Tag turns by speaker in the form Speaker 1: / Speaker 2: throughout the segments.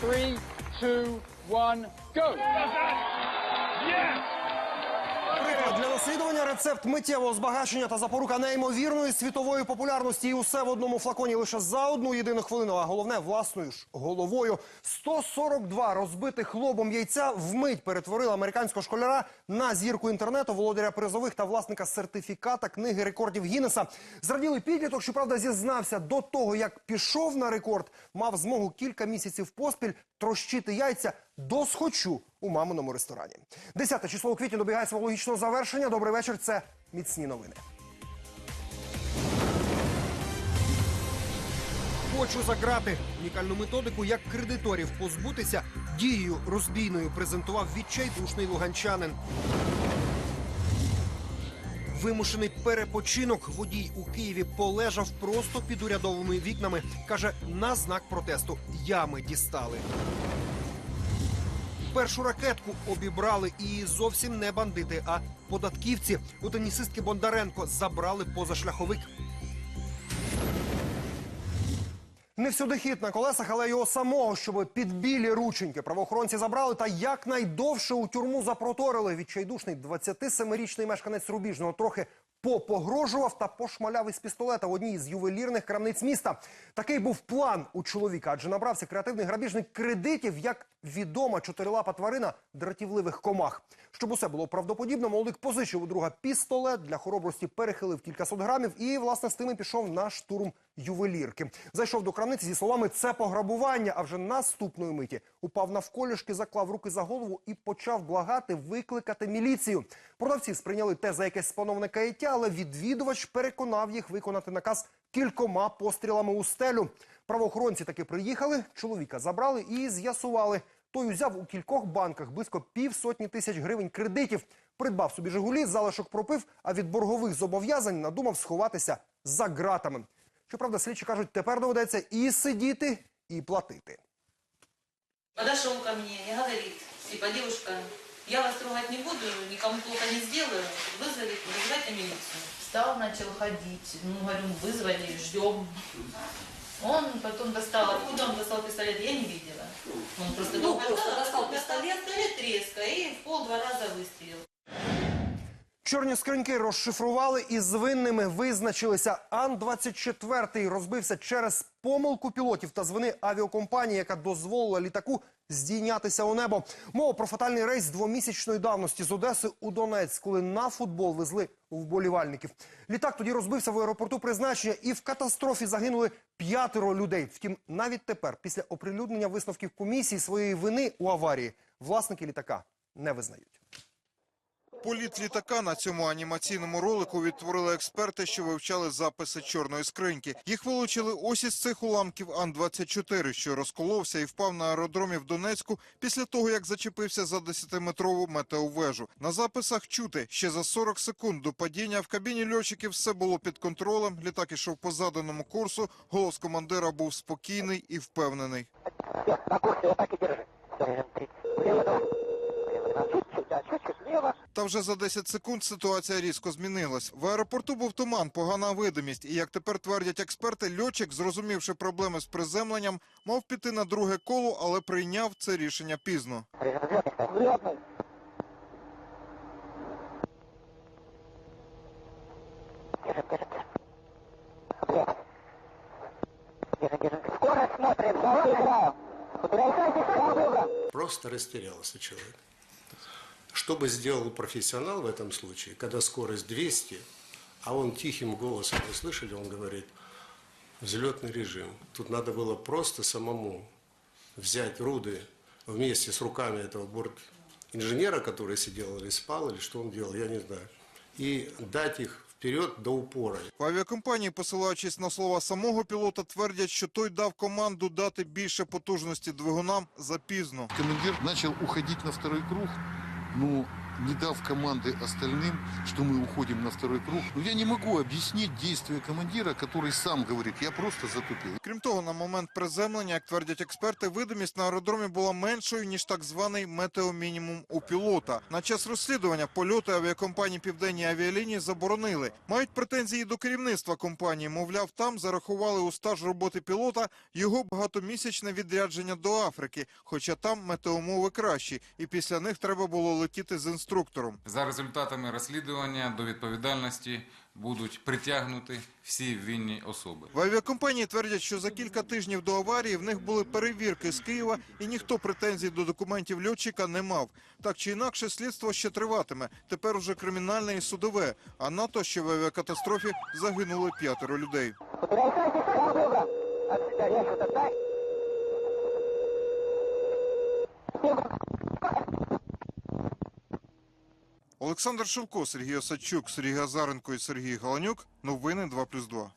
Speaker 1: Three, two, one, go.
Speaker 2: Yes! Для наслідування рецепт миттєвого збагачення та запорука неймовірної світової популярності. І усе в одному флаконі лише за одну єдину хвилину. А головне власною ж головою. 142 розбитих лобом яйця вмить перетворили американського школяра на зірку інтернету, володаря призових та власника сертифіката книги рекордів Гіннеса. Зраділий підліток, щоправда, зізнався до того, як пішов на рекорд, мав змогу кілька місяців поспіль трощити яйця до схочу у маминому ресторані. 10 число у квітні добігає свого логічного завершення. Добрий вечір. Це міцні новини. Хочу заграти унікальну методику, як кредиторів позбутися дією розбійною презентував відчайдушний луганчанин. Вимушений перепочинок водій у Києві полежав просто під урядовими вікнами. каже на знак протесту ями дістали. Першу ракетку обібрали і зовсім не бандити, а податківці. У тенісистки Бондаренко забрали позашляховик. Не всюди хід на колесах, але його самого, щоб під білі рученьки правоохоронці забрали та якнайдовше у тюрму запроторили. Відчайдушний 27-річний мешканець Рубіжного трохи попогрожував та пошмаляв із пістолета в одній з ювелірних крамниць міста. Такий був план у чоловіка, адже набрався креативний грабіжник кредитів, як відома чотирилапа тварина дратівливих комах. Щоб усе було правдоподібно, молодик позичив у друга пістолет для хоробрості, перехилив кількасот грамів і, власне, з тими пішов на штурм ювелірки. Зайшов до крамниці зі словами це пограбування. А вже наступної миті упав навколішки, заклав руки за голову і почав благати викликати міліцію. Продавці сприйняли те за якесь спановне каяття, але відвідувач переконав їх виконати наказ кількома пострілами у стелю. Правоохоронці таки приїхали, чоловіка забрали і з'ясували. Той узяв у кількох банках близько півсотні тисяч гривень кредитів, придбав собі Жигулі, залишок пропив, а від боргових зобов'язань надумав сховатися за ґратами. Щоправда, слідчі кажуть, тепер доведеться і сидіти, і платити.
Speaker 3: Подошел ко мне и говорит, типа, девушка, я вас трогать не буду, никому плохо не сделаю, вызовите, вызывайте милицию. Встал, начал ходить, ну, говорю, вызвали, ждем. Он потом достал, откуда он достал пистолет, я не видела. Он просто, ну, просто достал пистолет, пистолет резко и в пол два раза выстрелил.
Speaker 2: Чорні скриньки розшифрували і з винними визначилися. Ан-24 розбився через помилку пілотів та звини вини авіакомпанії, яка дозволила літаку здійнятися у небо. Мова про фатальний рейс двомісячної давності з Одеси у Донець, коли на футбол везли вболівальників. Літак тоді розбився в аеропорту призначення, і в катастрофі загинули п'ятеро людей. Втім, навіть тепер, після оприлюднення висновків комісії своєї вини у аварії, власники літака не визнають.
Speaker 4: Політ літака на цьому анімаційному ролику відтворили експерти, що вивчали записи чорної скриньки. Їх вилучили ось із цих уламків Ан-24, що розколовся і впав на аеродромі в Донецьку після того, як зачепився за 10-метрову метеовежу. На записах чути, ще за 40 секунд до падіння в кабіні льотчиків все було під контролем. Літак ішов по заданому курсу. Голос командира був спокійний і впевнений.
Speaker 5: На курсе, вот так и держи.
Speaker 4: Та вже за 10 секунд ситуація різко змінилась. В аеропорту був туман, погана видимість. І як тепер твердять експерти, льотчик, зрозумівши проблеми з приземленням, мав піти на друге коло, але прийняв це рішення пізно.
Speaker 6: Просто растерялся человек. Что бы сделал профессионал в этом случае, когда скорость 200, а он тихим голосом, вы слышали, он говорит, взлетный режим. Тут надо было просто самому взять руды вместе с руками этого борт инженера, который сидел или спал, или что он делал, я не знаю, и дать их вперед до упора.
Speaker 4: В авіакомпанії, посилаючись на слова самого пілота, твердять, що той дав команду дати більше потужності двигунам запізно.
Speaker 7: Командир начал уходить на второй круг. Ну, не дав команды остальным, что мы уходим на второй круг. Но я не могу объяснить действия командира, который сам говорит, я просто затупил.
Speaker 4: Крім того, на момент приземлення, як твердять експерти, видимість на аеродромі була меншою, ніж так званий метеомінімум у пілота. На час розслідування польоти авіакомпанії «Південні авіалінії» заборонили. Мають претензії до керівництва компанії. Мовляв, там зарахували у стаж роботи пілота його багатомісячне відрядження до Африки, хоча там метеомови кращі, і після них треба було летіти з інструктором.
Speaker 8: За результатами розслідування до відповідальності будуть притягнуті всі винні особи.
Speaker 4: В авіакомпанії твердять, що за кілька тижнів до аварії в них були перевірки з Києва, і ніхто претензій до документів льотчика не мав. Так чи інакше, слідство ще триватиме. Тепер уже кримінальне і судове. А на то, що в авіакатастрофі загинули п'ятеро людей.
Speaker 5: Перестайте, друга. От себя режут, отдай.
Speaker 4: Олександр Шевко, Сергій Осадчук, Сергій Газаренко і Сергій Галанюк. Новини 2+,2.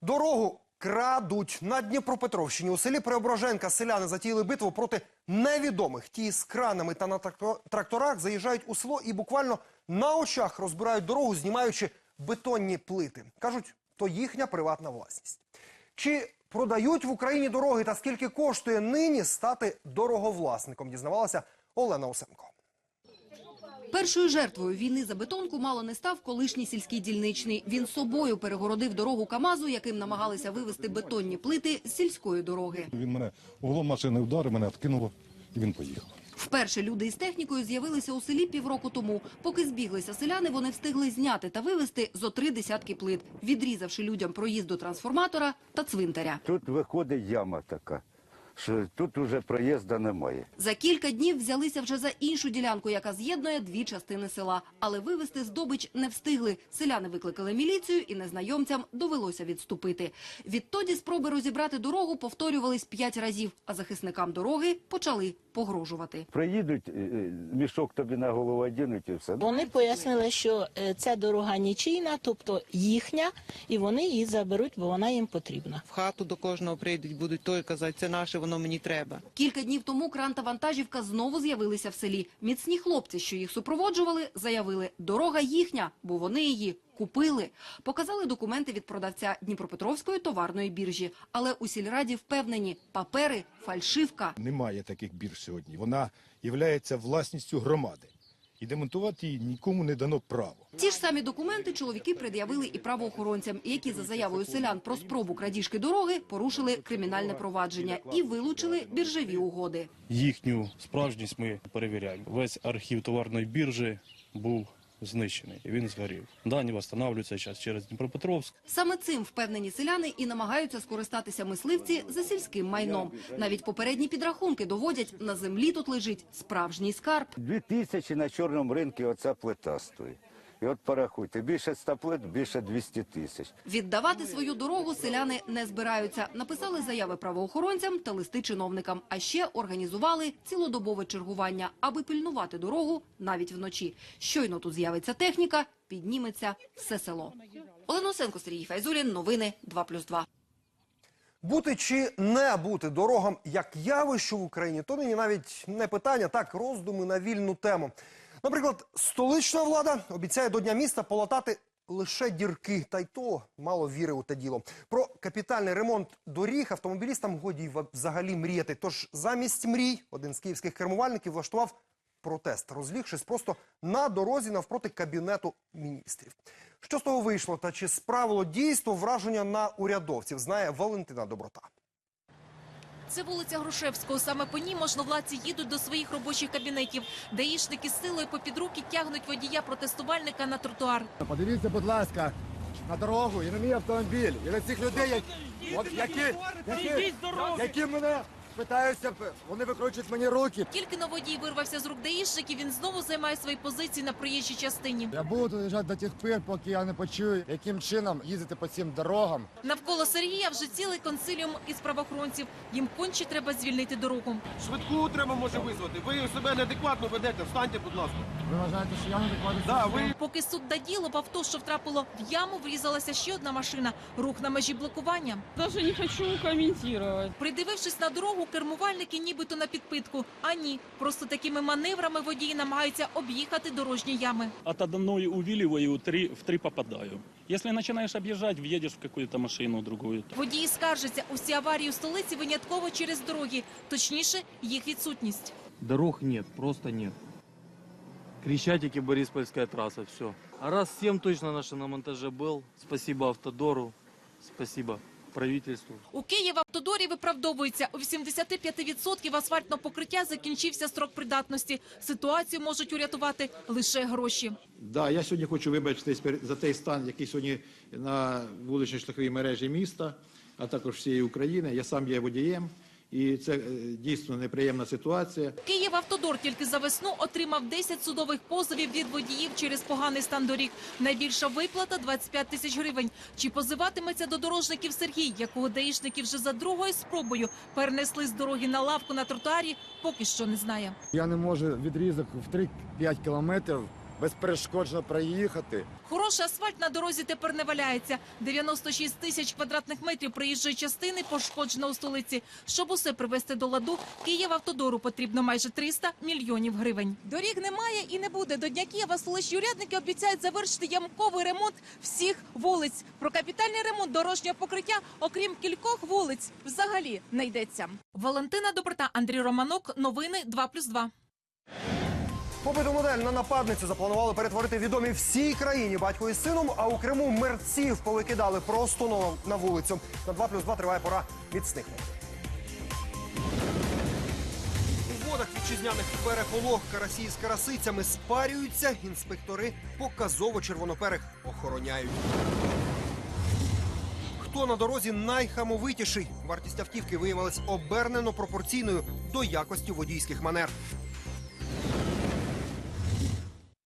Speaker 2: Дорогу крадуть на Дніпропетровщині. У селі Преображенка селяни затіяли битву проти невідомих. Ті з кранами та на тракто- тракторах заїжджають у село і буквально на очах розбирають дорогу, знімаючи бетонні плити. Кажуть, то їхня приватна власність. Чи продають в Україні дороги та скільки коштує нині стати дороговласником? Дізнавалася Олена Осенко.
Speaker 9: Першою жертвою війни за бетонку мало не став колишній сільський дільничний. Він собою перегородив дорогу КАМАЗу, яким намагалися вивезти бетонні плити з сільської дороги.
Speaker 10: Він мене углом машини вдарив, мене відкинуло, і він поїхав.
Speaker 9: Вперше люди із технікою з'явилися у селі півроку тому. Поки збіглися селяни, вони встигли зняти та вивезти зо три десятки плит, відрізавши людям проїзд до трансформатора та цвинтаря.
Speaker 11: Тут виходить яма така, що тут уже проїзду немає.
Speaker 9: За кілька днів взялися вже за іншу ділянку, яка з'єднує дві частини села. Але вивезти здобич не встигли. Селяни викликали міліцію і незнайомцям довелося відступити. Відтоді спроби розібрати дорогу повторювались п'ять разів, а захисникам дороги почали погрожувати.
Speaker 11: Приїдуть, е, е, мішок тобі на голову одінуть і все.
Speaker 12: Вони пояснили, що е, ця дорога нічийна, тобто їхня, і вони її заберуть, бо вона їм потрібна.
Speaker 13: В хату до кожного прийдуть, будуть той казати, це наше, воно мені треба.
Speaker 9: Кілька днів тому кран та вантажівка знову з'явилися в селі. Міцні хлопці, що їх супроводжували, заявили, дорога їхня, бо вони її купили. Показали документи від продавця Дніпропетровської товарної біржі. Але у сільраді впевнені, папери – фальшивка.
Speaker 10: Немає таких бірж сьогодні. Вона є власністю громади. І демонтувати її нікому не дано право.
Speaker 9: Ті ж самі документи чоловіки пред'явили і правоохоронцям, які за заявою селян про спробу крадіжки дороги порушили кримінальне провадження і вилучили біржеві угоди.
Speaker 10: Їхню справжність ми перевіряємо. Весь архів товарної біржі був знищений. і Він згорів. Дані встановлюються зараз через Дніпропетровськ.
Speaker 9: Саме цим впевнені селяни і намагаються скористатися мисливці за сільським майном. Навіть попередні підрахунки доводять, на землі тут лежить справжній скарб.
Speaker 11: Дві тисячі на чорному ринку оця плита стоїть. І от порахуйте, більше 100 плит, більше 200 тисяч.
Speaker 9: Віддавати свою дорогу селяни не збираються. Написали заяви правоохоронцям та листи чиновникам. А ще організували цілодобове чергування, аби пильнувати дорогу навіть вночі. Щойно тут з'явиться техніка, підніметься все село. Олена Осенко, Сергій Файзулін. Новини 2+,2.
Speaker 2: Бути чи не бути дорогам як явищу в Україні, то нині навіть не питання, так роздуми на вільну тему. Наприклад, столична влада обіцяє до дня міста полатати лише дірки, та й то мало віри у те діло. Про капітальний ремонт доріг автомобілістам годі взагалі мріяти. Тож замість мрій один з київських кермувальників влаштував протест, розлігшись просто на дорозі навпроти кабінету міністрів. Що з того вийшло та чи справило дійство враження на урядовців, знає Валентина Доброта.
Speaker 14: Це вулиця Грушевського. Саме по ній можновладці їдуть до своїх робочих кабінетів. Даїшники з силою попід руки тягнуть водія протестувальника на тротуар.
Speaker 1: Подивіться, будь ласка, на дорогу і на мій автомобіль, і на цих людей, які, які, які, які мене питаються, вони викручують мені руки.
Speaker 14: Тільки на водій вирвався з рук даїшників, він знову займає свої позиції на проїжджій частині.
Speaker 1: Я буду тут лежати до тих пір, поки я не почую, яким чином їздити по цим дорогам.
Speaker 14: Навколо Сергія вже цілий консиліум із правоохоронців. Їм конче треба звільнити дорогу.
Speaker 1: Швидку треба може визвати. Ви себе неадекватно ведете. Встаньте, будь ласка. Ви вважаєте, що я неадекватно? Да, ви
Speaker 14: Поки суд доділо, в авто, що втрапило в яму, врізалася ще одна машина. Рух на межі блокування.
Speaker 3: Даже не хочу комментировать.
Speaker 14: Придивившись на дорогу, дорогу кермувальники нібито на підпитку. А ні, просто такими маневрами водії намагаються об'їхати дорожні ями.
Speaker 10: От одной увиливаю, три, в три попадаю. Если начинаешь объезжать, въедешь в какую-то машину другую.
Speaker 14: Водії скаржаться, усі аварії у столиці винятково через дороги, точніше, їх відсутність.
Speaker 15: Дорог нет, просто нет. Крещатики, Бориспольская трасса, все. А раз всем точно наш на монтаже был. Спасибо Автодору, спасибо правительству.
Speaker 14: У Києва автодорі виправдовується. У 85% асфальтного покриття закінчився строк придатності. Ситуацію можуть урятувати лише гроші.
Speaker 16: Да, я сьогодні хочу вибачитись за той стан, який сьогодні на вуличній шляховій мережі міста, а також всієї України. Я сам є водієм, і це е, дійсно неприємна ситуація.
Speaker 14: Київ автодор тільки за весну отримав 10 судових позовів від водіїв через поганий стан доріг. Найбільша виплата 25 тисяч гривень. Чи позиватиметься до дорожників Сергій, якого даїшники вже за другою спробою перенесли з дороги на лавку на тротуарі, поки що не знає.
Speaker 1: Я не можу відрізок в 3-5 кілометрів безперешкоджено проїхати.
Speaker 14: Хороший асфальт на дорозі тепер не валяється. 96 тисяч квадратних метрів проїжджої частини пошкоджено у столиці. Щоб усе привести до ладу, Київавтодору потрібно майже 300 мільйонів гривень. Доріг немає і не буде. До Дня Києва столичні урядники обіцяють завершити ямковий ремонт всіх вулиць. Про капітальний ремонт дорожнього покриття, окрім кількох вулиць, взагалі не йдеться. Валентина Доброта, Андрій Романок. Новини 2+,2.
Speaker 2: Побиту модель на нападницю запланували перетворити відомі всій країні батько із сином, а у Криму мерців повикидали просто на- вулицю. На 2 плюс 2 триває пора міцних. У водах вітчизняних переполох карасі з карасицями спарюються. Інспектори показово червоноперих охороняють. Хто на дорозі найхамовитіший? Вартість автівки виявилась обернено пропорційною до якості водійських манер.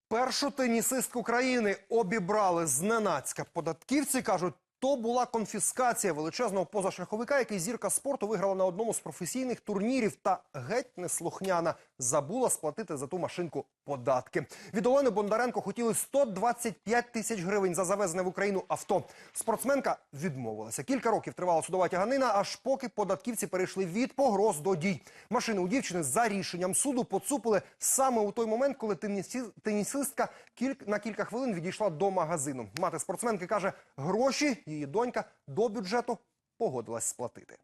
Speaker 2: Першу тенісистку країни обібрали зненацька. Податківці кажуть, то була конфіскація величезного позашляховика, який зірка спорту виграла на одному з професійних турнірів та геть неслухняна забула сплатити за ту машинку податки. Від Олени Бондаренко хотіли 125 тисяч гривень за завезене в Україну авто. Спортсменка відмовилася. Кілька років тривала судова тяганина, аж поки податківці перейшли від погроз до дій. Машини у дівчини за рішенням суду поцупили саме у той момент, коли тенісі- тенісистка кільк- на кілька хвилин відійшла до магазину. Мати спортсменки каже, гроші її донька до бюджету погодилась сплатити.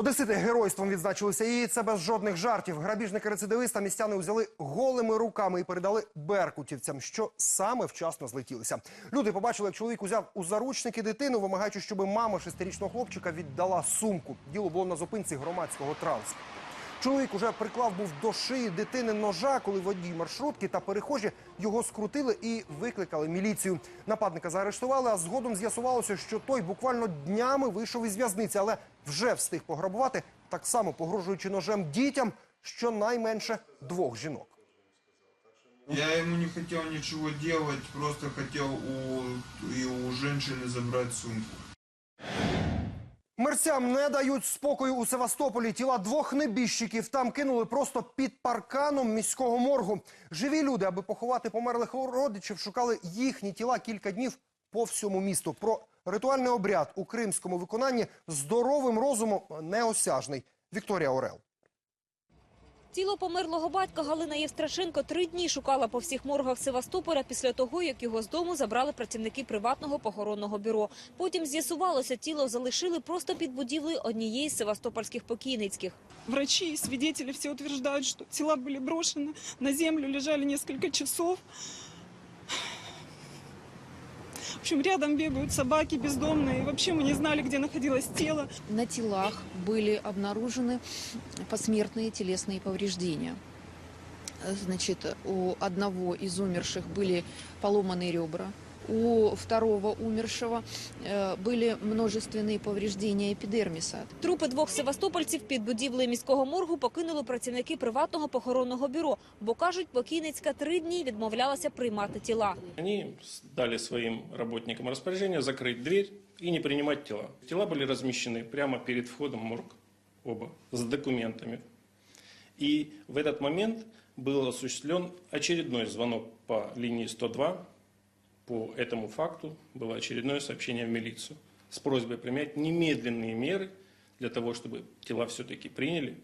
Speaker 2: Одесити геройством відзначилися і це без жодних жартів. Грабіжники-рецидивиста містяни взяли голими руками і передали беркутівцям, що саме вчасно злетілися. Люди побачили, як чоловік узяв у заручники дитину, вимагаючи, щоб мама шестирічного хлопчика віддала сумку. Діло було на зупинці громадського транспорту. Чоловік уже приклав був до шиї дитини ножа, коли водій маршрутки та перехожі його скрутили і викликали міліцію. Нападника заарештували, а згодом з'ясувалося, що той буквально днями вийшов із в'язниці, але вже встиг пограбувати, так само погрожуючи ножем дітям, щонайменше двох жінок.
Speaker 17: Я ему не хотел ничего делать, просто хотел у, и у женщины забрать сумку.
Speaker 2: Мерцям не дають спокою у Севастополі. Тіла двох небіжчиків там кинули просто під парканом міського моргу. Живі люди, аби поховати померлих родичів, шукали їхні тіла кілька днів по всьому місту. Про ритуальний обряд у кримському виконанні здоровим розумом неосяжний. Вікторія Орел.
Speaker 18: Тіло померлого батька Галина Євстрашенко три дні шукала по всіх моргах Севастополя після того, як його з дому забрали працівники приватного похоронного бюро. Потім з'ясувалося, тіло залишили просто під будівлею однієї з севастопольських покійницьких.
Speaker 19: Врачи и всі утверждають, що что були были брошены на землю, лежали кілька часов. В общем, рядом бегают собаки бездомные. Вообще мы не знали, где находилось тело.
Speaker 20: На телах были обнаружены посмертные телесные повреждения. Значит, у одного из умерших были поломаны ребра, у второго умершего э, были множественные повреждения эпидермиса.
Speaker 18: Трупи двох севастопольців під будівлею міського моргу покинули працівники приватного похоронного бюро, бо кажуть, покійницька три дні відмовлялася приймати тіла.
Speaker 10: Они дали своим работникам распоряжение закрыть дверь и не принимать тела. Тела были размещены прямо перед входом в морг, оба, с документами. И в этот момент был осуществлен очередной звонок по линии 102. По этому факту было очередное сообщение в милицию с просьбой принять немедленные меры для того, чтобы тела все-таки приняли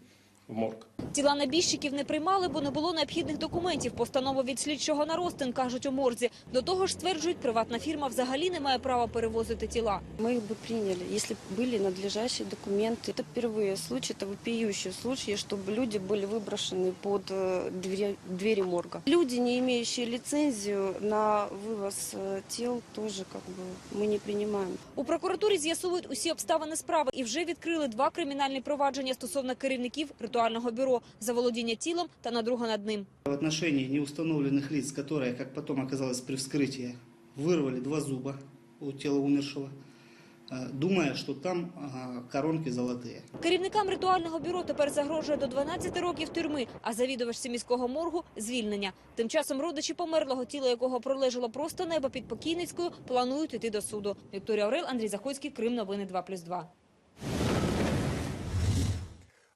Speaker 10: в морг.
Speaker 18: Тіла набіжчиків не приймали, бо не було необхідних документів. Постанову від слідчого на розтин, кажуть у морзі. До того ж, стверджують, приватна фірма взагалі не має права перевозити тіла.
Speaker 21: Мы их бы приняли, если бы были надлежащие документы. Это впервые случай, это вопиющий случай, чтобы люди были выброшены под э, двери, двери морга. Люди, не имеющие лицензию на вывоз э, тел, тоже как бы мы не принимаем.
Speaker 18: У прокуратурі з'ясовують усі обставини справи і вже відкрили два кримінальні провадження стосовно керівників ритуального бюро за володіння тілом та надруга над ним.
Speaker 22: В отношении неустановленных лиц, которые, как потом оказалось при вскрытии, вырвали два зуба у тела умершего, э, думая, что там ага, коронки золотые.
Speaker 18: Керівникам ритуального бюро тепер загрожує до 12 років тюрми, а завідувачці міського моргу – звільнення. Тим часом родичі померлого, тіло якого пролежало просто небо під Покійницькою, планують іти до суду. Вікторія Орел, Андрій Заходський, Крим Новини 2+,2.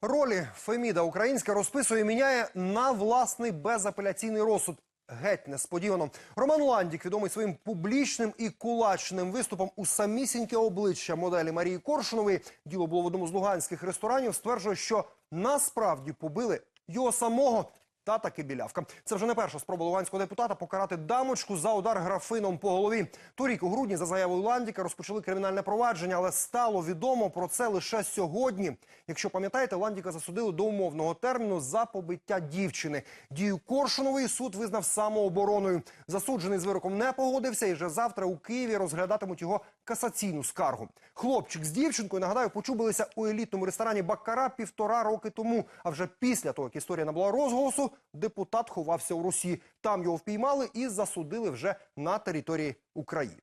Speaker 2: Ролі Феміда Українська розписує і міняє на власний безапеляційний розсуд. Геть несподівано. Роман Ландік, відомий своїм публічним і кулачним виступом у самісіньке обличчя моделі Марії Коршунової, діло було в одному з луганських ресторанів, стверджує, що насправді побили його самого та таки білявка. Це вже не перша спроба луганського депутата покарати дамочку за удар графином по голові. Торік у грудні за заявою Ландіка розпочали кримінальне провадження, але стало відомо про це лише сьогодні. Якщо пам'ятаєте, Ландіка засудили до умовного терміну за побиття дівчини. Дію Коршунової суд визнав самообороною. Засуджений з вироком не погодився, і вже завтра у Києві розглядатимуть його касаційну скаргу. Хлопчик з дівчинкою, нагадаю, почубилися у елітному ресторані Баккара півтора роки тому. А вже після того, як історія набула розголосу, депутат ховався у Росії. Там його впіймали і засудили вже на території України.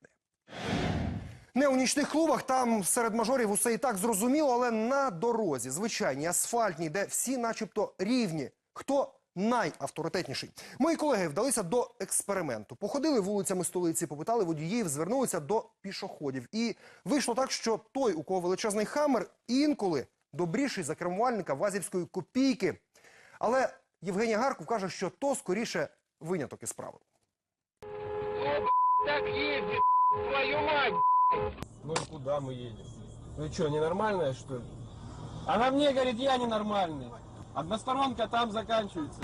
Speaker 2: Не у нічних клубах, там серед мажорів усе і так зрозуміло, але на дорозі, звичайній, асфальтній, де всі начебто рівні. Хто найавторитетніший? Мої колеги вдалися до експерименту. Походили вулицями столиці, попитали водіїв, звернулися до пішоходів. І вийшло так, що той, у кого величезний хамер, інколи добріший за кермувальника вазівської копійки. Але Євгеній Гарков каже, що то скоріше виняток із правил.
Speaker 23: Так ездит, твою мать!
Speaker 24: Ну и куда мы едем? Ну что, ненормальная что ли? Она мне говорит, я ненормальный. Односторонка там заканчивается.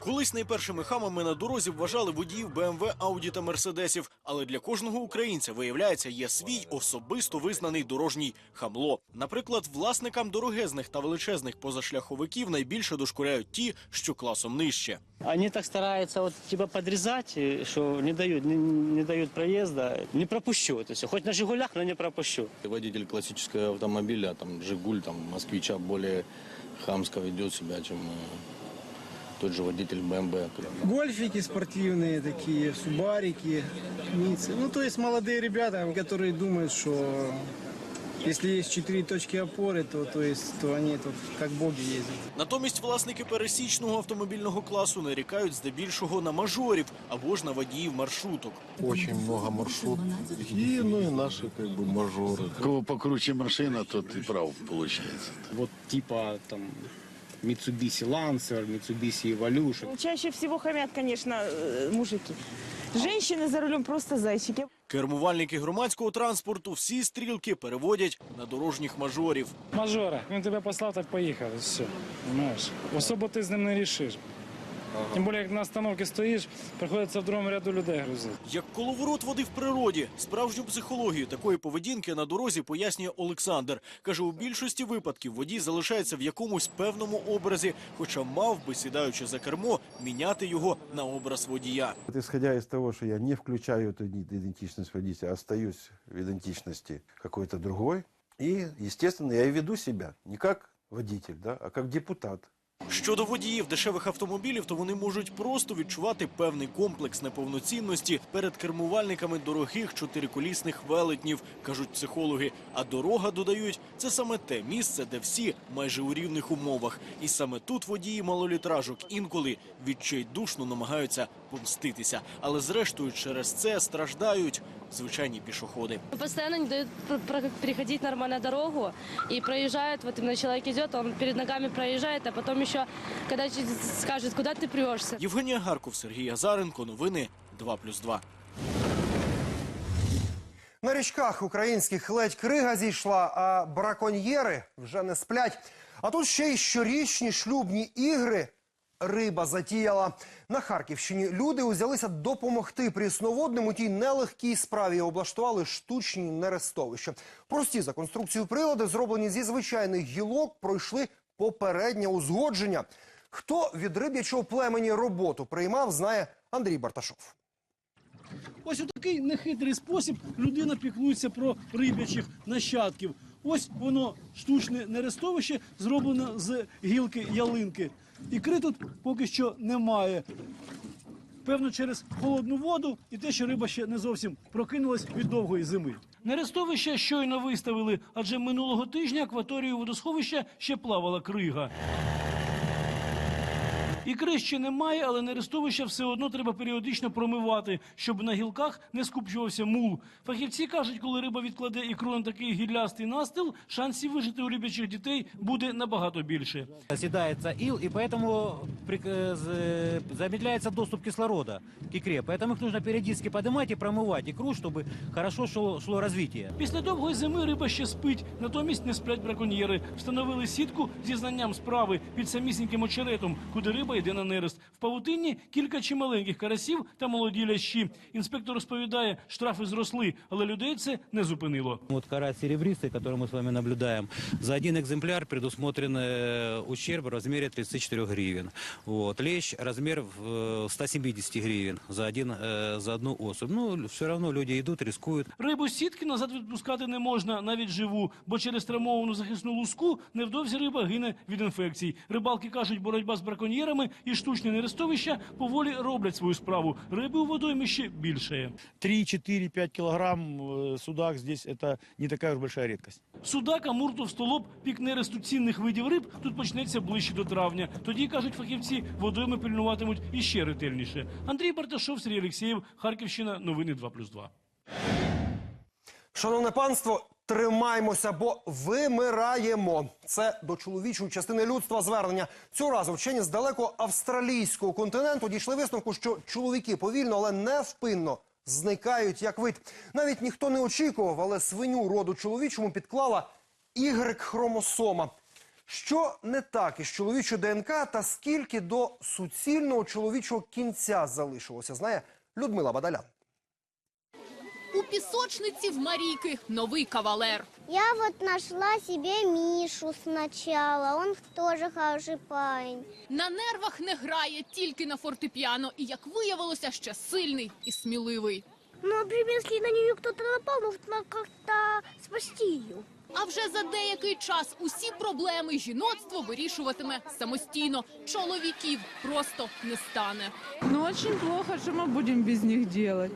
Speaker 25: Колись найпершими хамами на дорозі вважали водіїв БМВ, Ауді та Мерседесів. Але для кожного українця, виявляється, є свій особисто визнаний дорожній хамло. Наприклад, власникам дорогезних та величезних позашляховиків найбільше дошкуляють ті, що класом нижче.
Speaker 26: Они так стараются вот типа подрезать, и что не дают, не, не дают проезда. Не пропущу все. Хоть на Жигулях, но не пропущу.
Speaker 27: Водитель классического автомобиля, там, Жигуль, там, Москвича более хамско ведет себя, чем э, тот же водитель БМВ.
Speaker 28: Гольфики спортивные такие, субарики, ницы. Ну, то есть молодые ребята, которые думают, что если есть четыре точки опоры, то, то, есть, то они тут как боги ездят.
Speaker 25: Натомість власники пересічного автомобільного класу нарікають здебільшого на мажорів або ж на водіїв маршруток.
Speaker 7: Очень много маршрутов. И, ну, и наши, как бы, мажоры. У кого покруче машина, тот и прав получается.
Speaker 26: Вот типа там Mitsubishi Lancer, Mitsubishi Evolution.
Speaker 29: Чаще всего хамят, конечно, э, мужики. Женщины за рулем просто зайчики.
Speaker 25: Кермувальники громадського транспорту всі стрілки переводять на дорожніх мажорів.
Speaker 30: Мажора, він тебе послав, так поїхав. Все. Знаєш. Особо ти з ним не рішиш. Тим більше, як на остановці стоїш, приходиться в другому ряду людей грузити.
Speaker 25: Як коловорот води в природі, справжню психологію такої поведінки на дорозі пояснює Олександр. Каже, у більшості випадків водій залишається в якомусь певному образі, хоча мав би, сідаючи за кермо, міняти його на образ водія.
Speaker 31: Исходя из того, что я не включаю эту идентичность водителя, а остаюсь в идентичности какой-то другой, и, естественно, я и веду себя не как водитель, да, а как депутат.
Speaker 25: Щодо водіїв дешевих автомобілів, то вони можуть просто відчувати певний комплекс неповноцінності перед кермувальниками дорогих чотириколісних велетнів, кажуть психологи. А дорога додають це саме те місце, де всі майже у рівних умовах. І саме тут водії малолітражок інколи відчайдушно намагаються помститися. Але зрештою через це страждають звичайні пішоходи.
Speaker 32: Постоянно не дают пр- про- переходить нормально дорогу и проезжают, вот именно человек идет, он перед ногами проезжает, а потом еще, когда ч- скажет, куда ты прешься.
Speaker 25: Євгенія Гарков, Сергій Азаренко. Новини 2+,2.
Speaker 2: На річках українських ледь крига зійшла, а браконьєри вже не сплять. А тут ще й щорічні шлюбні ігри. Риба затіяла на Харківщині. Люди узялися допомогти прісноводним у тій нелегкій справі. і Облаштували штучні нерестовища. Прості за конструкцію прилади, зроблені зі звичайних гілок, пройшли попереднє узгодження. Хто від риб'ячого племені роботу приймав, знає Андрій Барташов.
Speaker 33: Ось у такий нехитрий спосіб людина піклується про риб'ячих нащадків. Ось воно штучне нерестовище, зроблене з гілки ялинки. Ікри тут поки що немає. Певно, через холодну воду і те, що риба ще не зовсім прокинулась від довгої зими. Нерестовище щойно виставили, адже минулого тижня акваторію водосховища ще плавала крига. Ікри ще немає, але нерестовища все одно треба періодично промивати, щоб на гілках не скупчувався мул. Фахівці кажуть, коли риба відкладе ікру на такий гіллястий настил, шансів вижити у рибячих дітей буде набагато більше.
Speaker 34: Оседается ил, и поэтому прик- э, з- замедляется доступ кислорода к икре. Поэтому их нужно периодически поднимать и промывать икру, чтобы хорошо шло, шло развитие.
Speaker 33: Після довгої зими риба ще спить, натомість не сплять браконьєри. Встановили сітку зі знанням справи під самісіньким очеретом, куди риба йде на нерест. В павутинні кілька чималеньких карасів та молоді лящі. Інспектор розповідає, штрафи зросли, але людей це не зупинило.
Speaker 34: Вот карась серебристый, который мы с вами наблюдаем, за один экземпляр предусмотрен э, ущерб в размере 34 гривен. Вот. Лещ размер в э, 170 гривен за, один, э, за одну особь. Ну, все равно люди идут, рискуют.
Speaker 33: Рибу з сітки назад відпускати не можна, навіть живу, бо через травмовану захисну луску невдовзі риба гине від інфекцій. Рибалки кажуть, боротьба з браконьєрами і штучні нерестовища поволі роблять свою справу. Риби у водоймі ще більше.
Speaker 35: 3, 4, 5 килограмм э, судак здесь это не такая уж большая редкость.
Speaker 33: Судак, амур, товстолоб, пік нересту цінних видів риб тут почнеться ближче до травня. Тоді, кажуть фахівці, водойми пильнуватимуть іще ретельніше. Андрій Барташов, Сергій Олексєєв, Харківщина, новини 2+,2.
Speaker 2: Шановне панство, тримаймося, бо вимираємо. Це до чоловічої частини людства звернення. Цього разу вчені з далеко австралійського континенту дійшли висновку, що чоловіки повільно, але невпинно зникають як вид. Навіть ніхто не очікував, але свиню роду чоловічому підклала Y-хромосома. Що не так із чоловічою ДНК та скільки до суцільного чоловічого кінця залишилося, знає Людмила Бадалян.
Speaker 36: У пісочниці в Марійки новий кавалер.
Speaker 37: Я вот нашла себе Мишу сначала, он тоже хороший парень.
Speaker 36: На нервах не грає, тільки на фортепіано. І, як виявилося, ще сильний і сміливий.
Speaker 37: Ну, например, если на нее кто-то напал, нужно как-то спасти ее.
Speaker 36: А вже за деякий час усі проблеми жіноцтво вирішуватиме самостійно. Чоловіків просто не стане.
Speaker 38: Ну, очень плохо, что мы будем без них делать.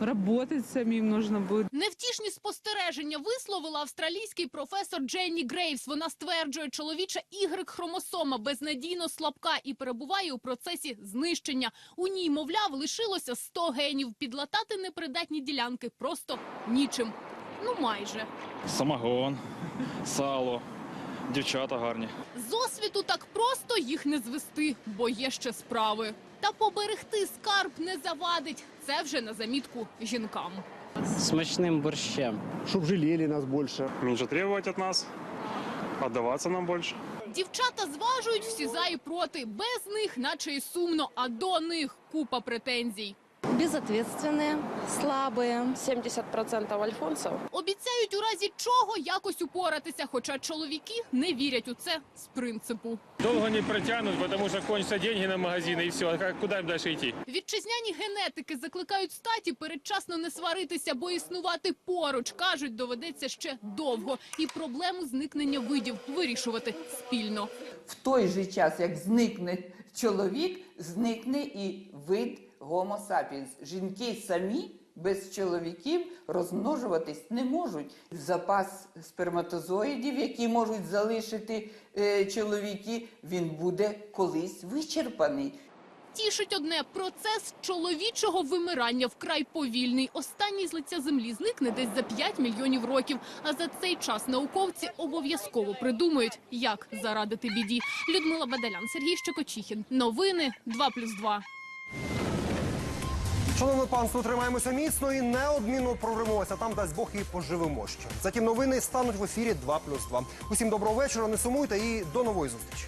Speaker 38: Работать самим нужно будет.
Speaker 36: Невтішні спостереження висловила австралійський професор Дженні Грейвс. Вона стверджує, чоловіча Y-хромосома безнадійно слабка і перебуває у процесі знищення. У ній, мовляв, лишилося 100 генів. Підлатати непридатні ділянки просто нічим. Ну майже.
Speaker 39: Самогон, сало, дівчата гарні.
Speaker 36: З освіту так просто їх не звести, бо є ще справи. Та поберегти скарб не завадить. Це вже на замітку жінкам.
Speaker 34: Смачним борщем.
Speaker 24: щоб жаліли нас больше.
Speaker 39: Менше требувати від нас, віддаватися нам більше.
Speaker 36: Дівчата зважують всі за і проти. Без них, наче й сумно, а до них купа претензій.
Speaker 32: Безответственные, слабые. 70% альфонсов.
Speaker 36: Обіцяють у разі чого якось упоратися, хоча чоловіки не вірять у це з принципу.
Speaker 39: Довго не протягнуть, тому що кончаться деньги на магазини і все. А куди їм далі йти?
Speaker 36: Вітчизняні генетики закликають статі передчасно не сваритися, бо існувати поруч кажуть, доведеться ще довго, і проблему зникнення видів вирішувати спільно.
Speaker 40: В той же час, як зникне чоловік, зникне і вид Homo sapiens. Жінки самі без чоловіків розмножуватись не можуть. Запас сперматозоїдів, які можуть залишити е, чоловіки, він буде колись вичерпаний.
Speaker 36: Тішить одне процес чоловічого вимирання вкрай повільний. Останній з лиця землі зникне десь за 5 мільйонів років. А за цей час науковці обов'язково придумають, як зарадити біді. Людмила Бадалян, Сергій Щекочихін. Новини 2+,2.
Speaker 2: Шановне панство, тримаємося міцно і неодмінно прорвемося. Там дасть Бог і поживемо ще. Затім новини стануть в ефірі 2+,2. Усім доброго вечора, не сумуйте і до нової зустрічі.